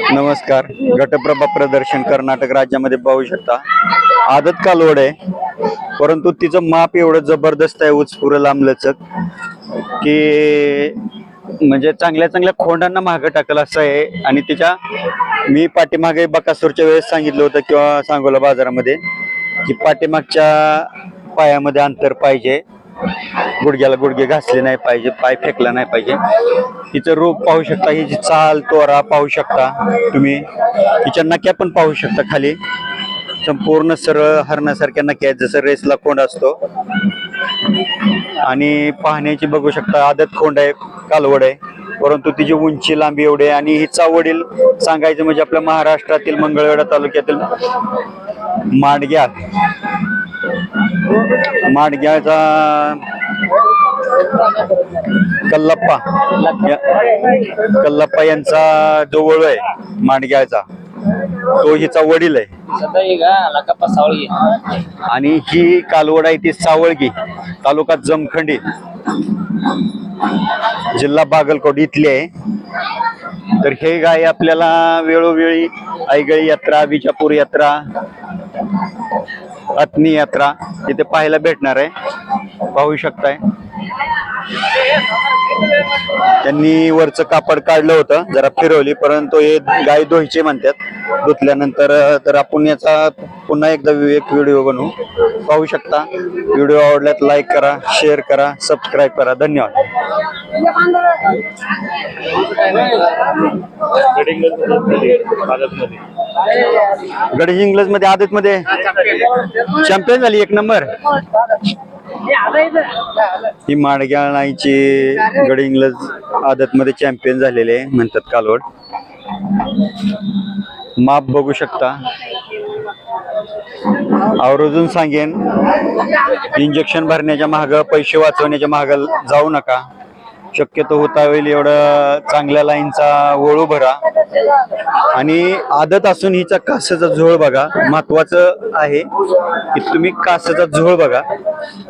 नमस्कार. घटप्रभा प्रदर्शन कर्नाटक राज्यामध्ये पाहू शकता. आदत कालवड आहे. परंतु तिचं माप एवढं जबरदस्त आहे उचपुरं लांबलचक की म्हणजे चांगल्या चांगल्या खोंडांना मागं टाकलं असं आहे. आणि तिच्या मी पाठीमागे बकासूरच्या वेळेस सांगितलं होतं किंवा सांगोला बाजारामध्ये की पाठीमागच्या पायामध्ये अंतर पाहिजे. गुडघ्याला गुडघे घासले नाही पाहिजे पाय फेकला नाही पाहिजे. तिचं रूप पाहू शकता हिची चाल तोरा पाहू शकता तुम्ही. तिच्या नक्या पण पाहू शकता खाली. संपूर्ण सरळ हरणासारख्या नक्या आहेत जसं रेसला कोंड असतो. आणि पाहण्याची बघू शकता आदत खोंड आहे कालवड आहे. परंतु तिची उंची लांबी एवढी आहे आणि हिचा वडील सांगायचं म्हणजे आपल्या महाराष्ट्रातील मंगळवेढा तालुक्यातील माडग्या माडग्याचा कल्लप्पा या- कल्लप्पा यांचा जो वळू आहे माडग्याचा तो हिचा वडील आहे सध्या ಈಗ ಲಕ್ಕಪ್ಪ ಸಾವಳಿಗೆ आणि ही कालवड आहे ती सावळगी तालुका जमखंडी जिल्हा बागलकोट इथली आहे तर हे गाय आपल्याला वेळोवेळी ऐगळी यात्रा विजापूर यात्रा अत्नी यात्रा इथे पाहायला भेटणार आहे. पाहू शकताय. त्यांनी वरचं कापड काढलं होतं जरा फिरवली परंतु हे गाय धुवायचे म्हणतात. धुतल्यानंतर तर आपण याचा पुन्हा एकदा एक व्हिडिओ बनवू. पाहू शकता. व्हिडिओ आवडल्यात लाईक करा शेअर करा सबस्क्राईब करा. धन्यवाद. गडहिंग्लज इंग्लजमध्ये आदत मध्ये चॅम्पियन झाली एक नंबर. ही माडग्या नाईची गड इंग्लज आदत मध्ये चॅम्पियन झालेले म्हणतात कालवड. माप बघू शकता. आवर्जून सांगेन इंजेक्शन भरण्याच्या माग पैसे वाचवण्याच्या माग जाऊ नका. शक्यतो होता होईल एवढं चांगल्या लाईनचा वळू भरा. आणि आदत असून हिचा कासाचा झोळ बघा महत्वाचं आहे की तुम्ही कासाचा झोळ बघा.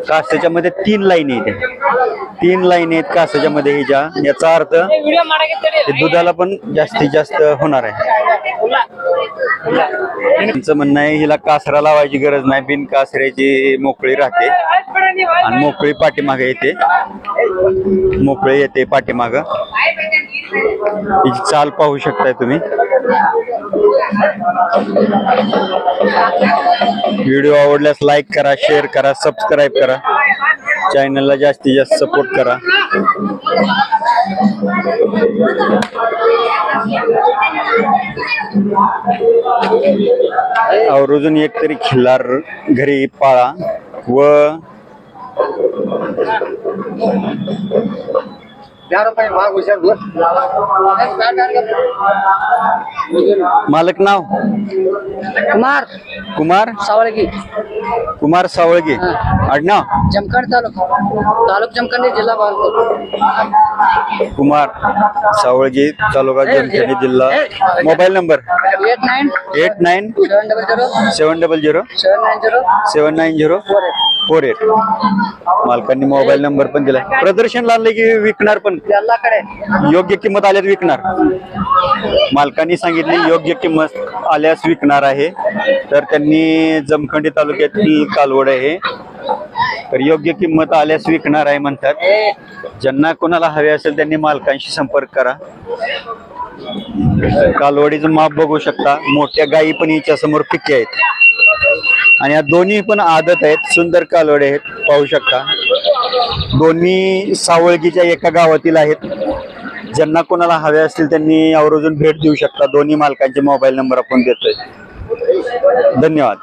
कासाच्या मध्ये तीन लाईन येते तीन लाईन आहेत कासाच्या मध्ये ही ज्या याचा अर्थ दुधाला पण जास्तीत जास्त होणार आहे. त्यांचं म्हणणं आहे हिला कासरा लावायची गरज नाही बिन कासऱ्याची मोकळी राहते. आणि मोकळी पाठीमागे येते. मोकळी येते पाठीमाग. हिची चाल पाहू शकताय तुम्ही. व्हिडिओ आवडल्यास लाईक करा शेअर करा सबस्क्राईब करा. चॅनलला जास्तीत जास्त सपोर्ट करा. आवर्जून एक तरी खिल्लार घरी पाळा व मालक नाव? कुमार. कुमार? सावळगी. कुमार सावळगी. आडनाव? जमखंड तालुका. तालुक जमखंड जिल्हा कुमार सावळगी तालुका जमखंड जिल्हा. Mobile number? Eight nine. Eight nine? Seven double zero. Seven double zero? Seven nine zero. Seven nine zero? Four eight. Four eight. मालकांनी मोबाईल नंबर पण दिला प्रदर्शन लागले की विकणार पण? योग्य किंमत आल्यास विकणार. मालकांनी सांगितले योग्य किंमत आल्यास विकणार आहे. तर त्यांनी जमखंडी तालुक्यातील कालवड आहे. तर योग्य किंमत आल्यास विकणार आहे म्हणतात. ज्यांना कोणाला हवे असेल त्यांनी मालकांशी संपर्क करा. कालवडीचं माप बघू शकता. मोठ्या गायी पण याच्या समोर पिके आहेत. आणि या दोन्ही पण आदत आहेत. सुंदर कालवडे आहेत. पाहू शकता. दोन्ही सावळगीच्या एका गावातील आहेत. ज्यांना कोणाला हवे असतील त्यांनी आवर्जून भेट देऊ शकता. दोन्ही मालकांचे मोबाईल नंबर आपण देतोय. धन्यवाद.